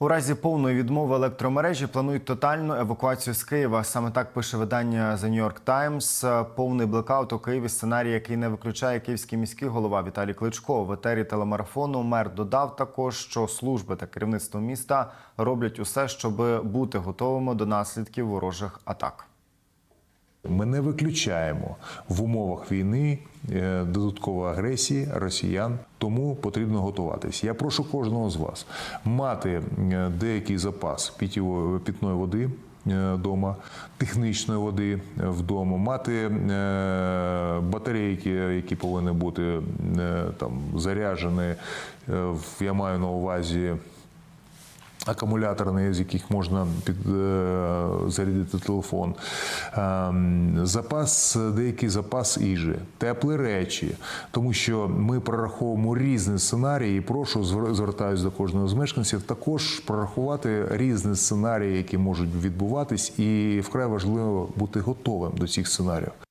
У разі повної відмови електромережі планують тотальну евакуацію з Києва. Саме так пише видання The New York Times. Повний блекаут у Києві сценарій, який не виключає київський міський голова Віталій Кличко. В етері телемарафону мер додав також, що служби та керівництво міста роблять усе, щоб бути готовими до наслідків ворожих атак. Ми не виключаємо в умовах війни е, додаткової агресії росіян, тому потрібно готуватись. Я прошу кожного з вас мати е, деякий запас питної води. Вдома, технічної води вдома, мати е, батарейки, які повинні бути е, там заряджені. Е, я маю на увазі акумуляторні, з яких можна під, е, зарядити телефон, Ем, запас, деякий запас їжі, теплі речі, тому що ми прораховуємо різні сценарії. І прошу звер- звертаюсь до кожного з мешканців, також прорахувати різні сценарії, які можуть відбуватись, і вкрай важливо бути готовим до цих сценаріїв.